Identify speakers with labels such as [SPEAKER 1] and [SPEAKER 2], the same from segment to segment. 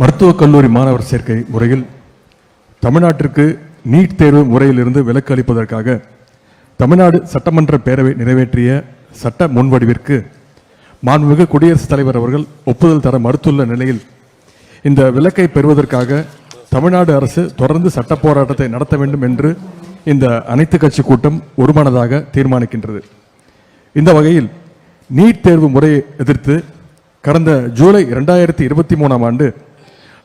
[SPEAKER 1] மருத்துவக் கல்லூரி மாணவர் சேர்க்கை முறையில் தமிழ்நாட்டிற்கு நீட் தேர்வு முறையிலிருந்து விலக்கு அளிப்பதற்காக தமிழ்நாடு சட்டமன்ற பேரவை நிறைவேற்றிய சட்ட முன்வடிவிற்கு மாண்புமிகு குடியரசுத் தலைவர் அவர்கள் ஒப்புதல் தர மறுத்துள்ள நிலையில் இந்த விலக்கை பெறுவதற்காக தமிழ்நாடு அரசு தொடர்ந்து சட்ட போராட்டத்தை நடத்த வேண்டும் என்று இந்த அனைத்து கட்சி கூட்டம் ஒருமனதாக தீர்மானிக்கின்றது. இந்த வகையில் நீட் தேர்வு முறையை எதிர்த்து கடந்த ஜூலை இரண்டாயிரத்தி இருபத்தி மூணாம் ஆண்டு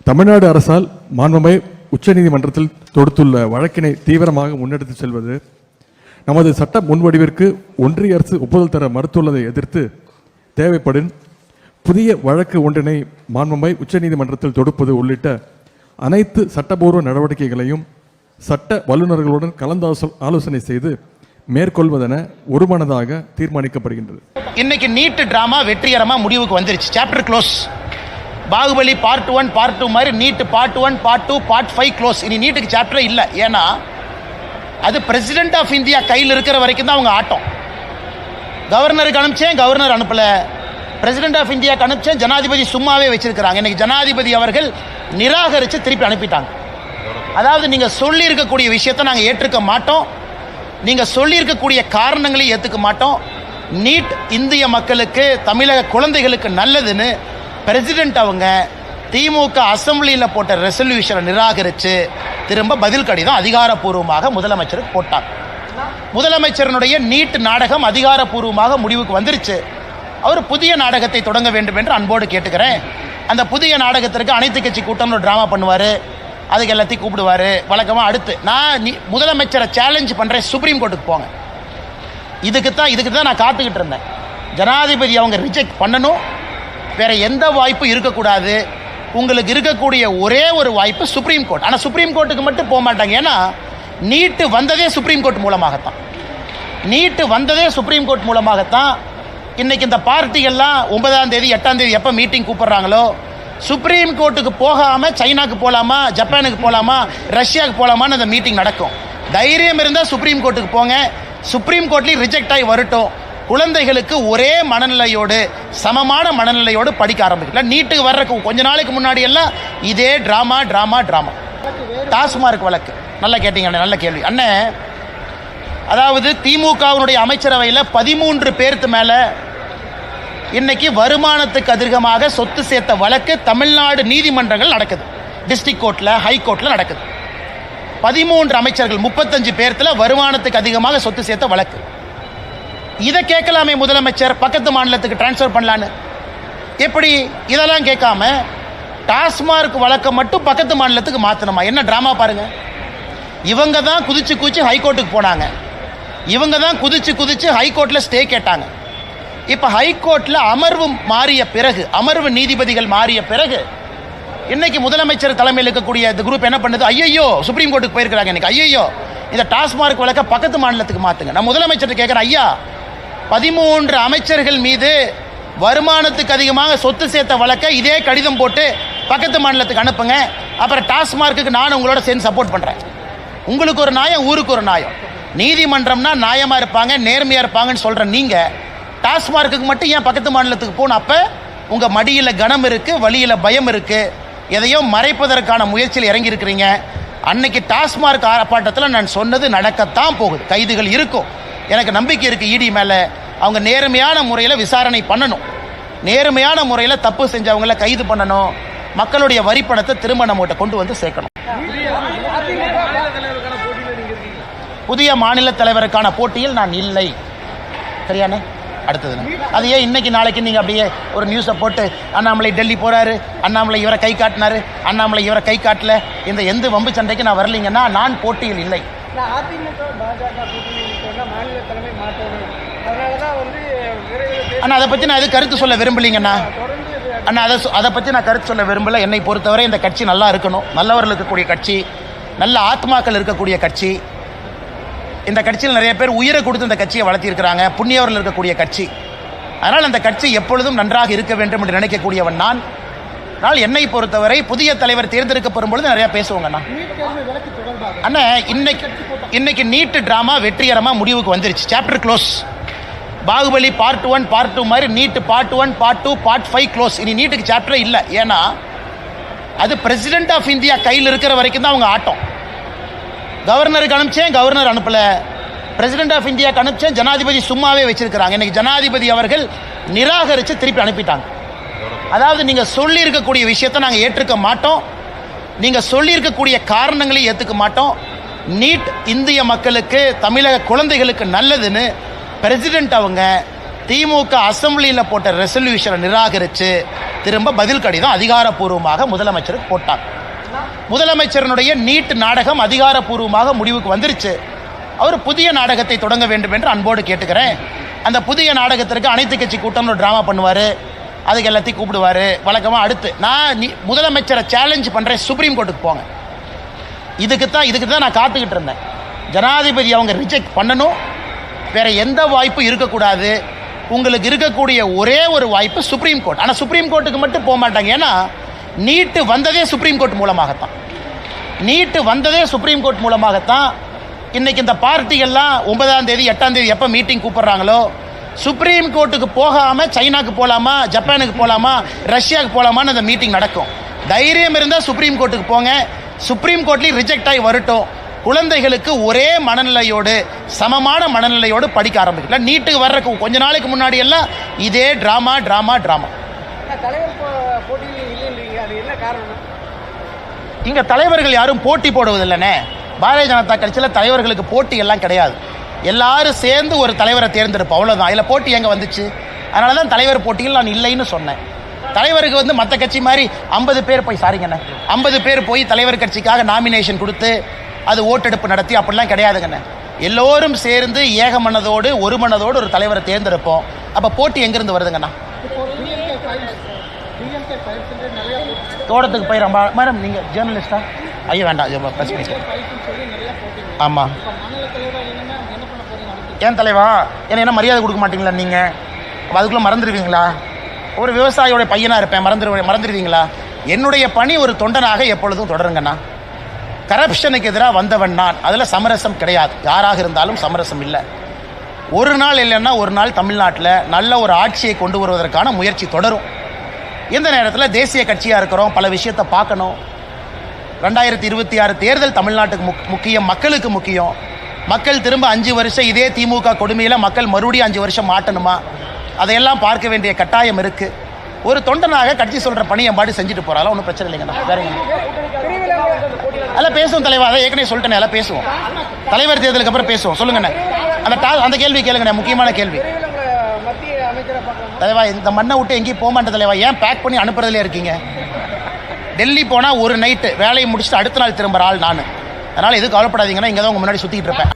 [SPEAKER 1] தமிழ்நாடு அரசால் மாண்புமை உச்சநீதிமன்றத்தில் தொடுத்துள்ள வழக்கினை தீவிரமாக முன்னெடுத்து செல்வது நமது சட்ட முன்வடிவிற்கு ஒன்றிய அரசு ஒப்புதல் தர மறுத்துள்ளதை எதிர்த்து தேவைப்படும் புதிய வழக்கு ஒன்றினை மாண்புமை உச்சநீதிமன்றத்தில் தொடுப்பது உள்ளிட்ட அனைத்து சட்டபூர்வ நடவடிக்கைகளையும் சட்ட வல்லுநர்களுடன் கலந்தாசோ ஆலோசனை செய்து மேற்கொள்வதென ஒருமனதாக தீர்மானிக்கப்படுகின்றது.
[SPEAKER 2] இன்னைக்கு நீட்டு டிராமா வெற்றிகரமாக முடிவுக்கு வந்துருச்சு. Chapter close Baahubali part one part two மாதிரி NEET part one part two part five close இனி நீட்டுக்கு சாப்டரே இல்லை. ஏன்னா அது பிரசிடென்ட் ஆஃப் இந்தியா கையில் இருக்கிற வரைக்கும் தான் அவங்க ஆட்டம். கவர்னருக்கு அனுப்பிச்சேன் கவர்னர் அனுப்பல. பிரசிடென்ட் ஆஃப் இந்தியாவுக்கு அனுப்பிச்சேன் ஜனாதிபதி சும்மாவே வச்சிருக்கிறாங்க. இன்னைக்கு ஜனாதிபதி அவர்கள் நிராகரித்து திருப்பி அனுப்பிட்டாங்க. அதாவது நீங்கள் சொல்லியிருக்கக்கூடிய விஷயத்தை நாங்கள் ஏற்றுக்க மாட்டோம். நீங்கள் சொல்லியிருக்கக்கூடிய காரணங்களையும் ஏற்றுக்க மாட்டோம். நீட் இந்திய மக்களுக்கு தமிழக குழந்தைகளுக்கு நல்லதுன்னு பிரசிடென்ட் அவங்க திமுக அசம்பிளியில் போட்ட ரெசல்யூஷனை நிராகரித்து திரும்ப பதில் கடிதம் அதிகாரப்பூர்வமாக முதலமைச்சருக்கு போட்டாங்க. முதலமைச்சரனுடைய நீட் நாடகம் அதிகாரப்பூர்வமாக முடிவுக்கு வந்துருச்சு. அவர் புதிய நாடகத்தை தொடங்க வேண்டும் என்று அன்போடு கேட்டுக்கிறேன். அந்த புதிய நாடகத்திற்கு அனைத்து கட்சி கூட்டம்னு ஒரு ட்ராமா பண்ணுவார். அதுக்கு எல்லாத்தையும் கூப்பிடுவார். வழக்கமாக அடுத்து நான் நீ முதலமைச்சரை சேலஞ்ச் பண்ணுறேன் சுப்ரீம் கோர்ட்டுக்கு போங்க. இதுக்கு தான் இதுக்கு தான் நான் காத்துக்கிட்டு இருந்தேன். ஜனாதிபதி அவங்க ரிஜெக்ட் பண்ணணும். வேற எந்த வாய்ப்பும் இருக்கக்கூடாது. உங்களுக்கு இருக்கக்கூடிய ஒரே ஒரு வாய்ப்பு சுப்ரீம் கோர்ட் ஆனால் சுப்ரீம் கோர்ட்டுக்கு மட்டும் போக மாட்டாங்க. ஏன்னா நீட்டு வந்ததே சுப்ரீம் கோர்ட் மூலமாகத்தான். நீட்டு வந்ததே சுப்ரீம் கோர்ட் மூலமாகத்தான் இன்றைக்கி இந்த பார்ட்டிகள்லாம் ஒன்பதாம் தேதி எட்டாம் தேதி எப்போ மீட்டிங் கூப்பிட்றாங்களோ சுப்ரீம் கோர்ட்டுக்கு போகாமல் சைனாக்கு போகலாமா ஜப்பானுக்கு போகலாமா ரஷ்யாவுக்கு போகலாமான்னு அந்த மீட்டிங் நடக்கும். தைரியம் இருந்தால் சுப்ரீம் கோர்ட்டுக்கு போங்க. சுப்ரீம் கோர்ட்லேயும் ரிஜெக்ட் ஆகி வரட்டும். குழந்தைகளுக்கு ஒரே மனநிலையோடு சமமான மனநிலையோடு படிக்க ஆரம்பிக்கல நீட்டுக்கு வர்றதுக்கு கொஞ்ச நாளைக்கு முன்னாடி எல்லாம் இதே ட்ராமா ட்ராமா ட்ராமா டாஸ்மார்க் வழக்கு. நல்லா கேட்டீங்க அண்ணே, நல்ல கேள்வி. அண்ணே அதாவது திமுகவினுடைய அமைச்சரவையில் பதிமூன்று பேர்த்து மேலே இன்னைக்கு வருமானத்துக்கு அதிகமாக சொத்து சேர்த்த வழக்கு தமிழ்நாடு நீதிமன்றங்கள் நடக்குது. டிஸ்ட்ரிக் கோர்ட்டில் ஹை கோர்ட்டில் நடக்குது. பதிமூன்று அமைச்சர்கள் முப்பத்தஞ்சு பேர்த்தில் வருமானத்துக்கு அதிகமாக சொத்து சேர்த்த வழக்கு. இதை கேட்கலாமே முதலமைச்சர். பக்கத்து மாநிலத்துக்கு டிரான்ஸ்ஃபர் பண்ணலான்னு. எப்படி? இதெல்லாம் கேட்காம டாஸ்மார்க் வழக்கை மட்டும் பக்கத்து மாநிலத்துக்கு மாற்றணுமா என்ன ட்ராமா பாருங்கள் இவங்க தான் குதிச்சு குதிச்சு ஹைகோர்ட்டுக்கு போனாங்க. இவங்க தான் குதிச்சு குதிச்சு ஹைகோர்ட்டில் ஸ்டே கேட்டாங்க. இப்போ ஹைகோர்ட்டில் அமர்வு மாறிய பிறகு அமர்வு நீதிபதிகள் மாறிய பிறகு இன்னைக்கு முதலமைச்சர் தலைமையில் இருக்கக்கூடிய இந்த குரூப் என்ன பண்ணுது? ஐயையோ சுப்ரீம் கோர்ட்டுக்கு போயிருக்கிறாங்க இன்னைக்கு. ஐயையோ இந்த டாஸ்மார்க் வழக்க பக்கத்து மாநிலத்துக்கு மாற்றுங்க நான் முதலமைச்சர் கேட்குறேன் ஐயா பதிமூன்று அமைச்சர்கள் மீது வருமானத்துக்கு அதிகமாக சொத்து சேர்த்த வழக்கை இதே கடிதம் போட்டு பக்கத்து மாநிலத்துக்கு அனுப்புங்க. அப்புறம் டாஸ்மார்க்குக்கு நான் உங்களோட சேர்ந்து சப்போர்ட் பண்ணுறேன் உங்களுக்கு ஒரு நியாயம் ஊருக்கு ஒரு நியாயம். நீதிமன்றம்னா நியாயமாக இருப்பாங்க நேர்மையாக இருப்பாங்கன்னு சொல்கிற நீங்கள் டாஸ்மார்க்குக்கு மட்டும் ஏன் பக்கத்து மாநிலத்துக்கு போகணும் அப்போ உங்கள் மடியில் கனம் இருக்குது வழியில் பயம் இருக்குது எதையோ மறைப்பதற்கான முயற்சியில் இறங்கியிருக்கிறீங்க. அன்னைக்கு டாஸ்மார்க் ஆர்ப்பாட்டத்தில் நான் சொன்னது நடக்கத்தான் போகுது கைதுகள் இருக்கும். எனக்கு நம்பிக்கை இருக்குது இடி மேலே. அவங்க நேர்மையான முறையில் விசாரணை பண்ணணும். நேர்மையான முறையில் தப்பு செஞ்சவங்கள கைது பண்ணணும். மக்களுடைய வரி பணத்தை திரும்ப நம்மகிட்ட கொண்டு வந்து சேர்க்கணும். புதிய மாநில தலைவருக்கான போட்டியில் நான் இல்லை. சரியானே அடுத்தது அது ஏன் இன்னைக்கு நாளைக்கு நீங்கள் அப்படியே ஒரு நியூஸை போட்டு அண்ணாமலை டெல்லி போகிறாரு அண்ணாமலை இவரை கை காட்டினாரு அண்ணாமலை இவரை கை காட்டல இந்த எந்த வம்பு சண்டைக்கு நான் வரலீங்கன்னா நான் போட்டியில் இல்லை.
[SPEAKER 3] நான் அதிமுக பாஜக கூட்டணி மாநில தலைமை மாற்றணும் அதனால தான் வந்து விரைவில்
[SPEAKER 2] அண்ணா அதை பற்றி நான் எது கருத்து சொல்ல விரும்பலீங்கண்ணா? அண்ணா அதை அதை பற்றி நான் கருத்து சொல்ல விரும்பல. என்னை பொறுத்தவரை இந்த கட்சி நல்லா இருக்கணும். நல்லவர்கள் இருக்கக்கூடிய கட்சி நல்ல ஆத்மாக்கள் இருக்கக்கூடிய கட்சி. இந்த கட்சியில் நிறைய பேர் உயிரை கொடுத்து இந்த கட்சியை வளர்த்திருக்கிறாங்க. புண்ணியவர்கள் இருக்கக்கூடிய கட்சி. அதனால் அந்த கட்சி எப்பொழுதும் நன்றாக இருக்க வேண்டும் என்று நினைக்கக்கூடியவன் நான். ஆனால் என்னை பொறுத்தவரை புதிய தலைவர் தேர்ந்தெடுக்கப்படும் பொழுது நிறைய பேசுவாங்கண்ணா. அண்ணா இன்னைக்கு இன்னைக்கு நீட்டு ட்ராமா வெற்றிகரமாக முடிவுக்கு வந்துருச்சு. Chapter close Baahubali part one part two மாதிரி NEET part one part two part five close இனி நீட்டுக்கு சாப்டரே இல்லை. ஏன்னா அது பிரசிடென்ட் ஆஃப் இந்தியா கையில் இருக்கிற வரைக்கும் தான் அவங்க ஆட்டம். கவர்னருக்கு அனுப்பிச்சேன் கவர்னர் அனுப்பல. பிரசிடென்ட் ஆஃப் இந்தியாவுக்கு அனுப்பிச்சேன் ஜனாதிபதி சும்மாவே வச்சிருக்கிறாங்க. இன்னைக்கு ஜனாதிபதி அவர்கள் நிராகரித்து திருப்பி அனுப்பிட்டாங்க. அதாவது நீங்கள் சொல்லியிருக்கக்கூடிய விஷயத்தை நாங்கள் ஏற்றுக்க மாட்டோம். நீங்கள் சொல்லியிருக்கக்கூடிய காரணங்களையும் காரணங்களை ஏற்றுக்க மாட்டோம். நீட் இந்திய மக்களுக்கு தமிழக குழந்தைகளுக்கு நல்லதுன்னு பிரசிடென்ட் அவங்க திமுக அசம்பிளியில் போட்ட ரெசல்யூஷனை நிராகரித்து திரும்ப பதில் கடிதம் அதிகாரப்பூர்வமாக முதலமைச்சருக்கு போட்டார் முதலமைச்சரனுடைய நீட் நாடகம் அதிகாரப்பூர்வமாக முடிவுக்கு வந்துருச்சு. அவர் புதிய நாடகத்தை தொடங்க வேண்டும் என்று அன்போடு கேட்டுக்கிறேன். அந்த புதிய நாடகத்திற்கு அனைத்து கட்சி கூட்டம்னு ட்ராமா பண்ணுவார். அதுக்கு எல்லாத்தையும் கூப்பிடுவார். வழக்கமாக அடுத்து நான் நீ முதலமைச்சரை சேலஞ்ச் பண்ணுறேன் சுப்ரீம் கோர்ட்டுக்கு போங்க. இதுக்கு தான் இதுக்கு தான் நான் காத்துக்கிட்டு இருந்தேன். ஜனாதிபதி அவங்க ரிஜெக்ட் பண்ணணும். வேறு எந்த வாய்ப்பும் இருக்கக்கூடாது. உங்களுக்கு இருக்கக்கூடிய ஒரே ஒரு வாய்ப்பு சுப்ரீம் கோர்ட் ஆனால் சுப்ரீம் கோர்ட்டுக்கு மட்டும் போக மாட்டாங்க. ஏன்னா நீட்டு வந்ததே சுப்ரீம் கோர்ட் மூலமாகத்தான். நீட்டு வந்ததே சுப்ரீம் கோர்ட் மூலமாகத்தான். இன்றைக்கி இந்த பார்ட்டிகள்லாம் ஒன்பதாம் தேதி எட்டாம் தேதி எப்போ மீட்டிங் கூப்பிட்றாங்களோ சுப்ரீம் கோர்ட்டுக்கு போகாம சைனாக்கு போகலாமா ஜப்பானுக்கு போகலாமா ரஷ்யாவுக்கு போகலாமான்னு அந்த மீட்டிங் நடக்கும். தைரியம் இருந்தால் சுப்ரீம் கோர்ட்டுக்கு போங்க. சுப்ரீம் கோர்ட்லேயும் ரிஜெக்ட் ஆகி வரட்டும். குழந்தைகளுக்கு ஒரே மனநிலையோடு சமமான மனநிலையோடு படிக்க ஆரம்பிக்கல நீட்டுக்கு வர்றதுக்கு கொஞ்ச நாளைக்கு முன்னாடி எல்லாம் இதே ட்ராமா ட்ராமா ட்ராமா இங்க தலைவர்கள் யாரும் போட்டி போடுவதில்லைனே பாரதிய ஜனதா கட்சியில் தலைவர்களுக்கு போட்டி எல்லாம் கிடையாது. எல்லாரும் சேர்ந்து ஒரு தலைவரை தேர்ந்தெடுப்போம். அவ்வளோதான் இதில் போட்டி எங்கே வந்துச்சு? அதனால தான் தலைவர் போட்டியில் நான் இல்லைன்னு சொன்னேன். தலைவருக்கு வந்து மற்ற கட்சி மாதிரி ஐம்பது பேர் போய் சாரிங்கண்ணே ஐம்பது பேர் போய் தலைவர் கட்சிக்காக நாமினேஷன் கொடுத்து அது ஓட்டெடுப்பு நடத்தி அப்படிலாம் கிடையாதுங்கண்ணே எல்லோரும் சேர்ந்து ஏக மனதோடு ஒரு மனதோடு ஒரு தலைவரை தேர்ந்தெடுப்போம். அப்போ போட்டி எங்கேருந்து வருதுங்கண்ணா தோட்டத்துக்கு போய் ரொம்ப மேடம் நீங்கள் ஜேர்னலிஸ்டா ஐயோ வேண்டாம் ப்ரெஸ் ஆமாம் ஏன் தலைவா? என்ன என்ன மரியாதை கொடுக்க மாட்டீங்களா நீங்கள் அதுக்குள்ளே மறந்துடுவீங்களா ஒரு விவசாயியோட பையனாக இருப்பேன் மறந்துடு மறந்துடுவீங்களா என்னுடைய பணி ஒரு தொண்டனாக எப்பொழுதும் தொடருங்கண்ணா. கரப்ஷனுக்கு எதிராக வந்தவன் நான். அதில் சமரசம் கிடையாது. யாராக இருந்தாலும் சமரசம் இல்லை. ஒரு நாள் இல்லைன்னா ஒரு நாள் தமிழ்நாட்டில் நல்ல ஒரு ஆட்சியை கொண்டு வருவதற்கான முயற்சி தொடரும். இந்த நேரத்தில் தேசிய கட்சியாக இருக்கிறோம் பல விஷயத்தை பார்க்கணும். ரெண்டாயிரத்தி இருபத்தி ஆறு தேர்தல் தமிழ்நாட்டுக்கு முக் முக்கியம் மக்களுக்கு முக்கியம். மக்கள் திரும்ப அஞ்சு வருஷம் இதே திமுக கொடுமையில் மக்கள் மறுபடியும் அஞ்சு வருஷம் மாட்டணுமா? அதையெல்லாம் பார்க்க வேண்டிய கட்டாயம் இருக்குது ஒரு தொண்டனாக கட்சி சொல்கிற பணியை பாடி செஞ்சுட்டு போகிறாலும் ஒன்றும் பிரச்சனை இல்லைங்கண்ணா. வேறங்க அதெல்லாம் பேசுவோம் தலைவா. அதை ஏற்கனவே சொல்லிட்டேன் அதெல்லாம் பேசுவோம். தலைவர் தேர்தலுக்கு அப்புறம் பேசுவோம். சொல்லுங்கண்ணே. அந்த டா அந்த கேள்வி கேளுங்கண்ணே முக்கியமான கேள்வி. தலைவா இந்த மண்ணை விட்டு எங்கேயும் போக மாட்டேன் தலைவா. ஏன் பேக் பண்ணி அனுப்புறதுலே இருக்கீங்க? டெல்லி போனால் ஒரு நைட்டு வேலையை முடிச்சுட்டு அடுத்த நாள் திரும்புகிற ஆள் நான். அதனால் எதுவும் கவலைப்படாதீங்கன்னா இங்கே தான் உங்கள் முன்னாடி சுற்றிக்கிட்டு இருப்பேன்.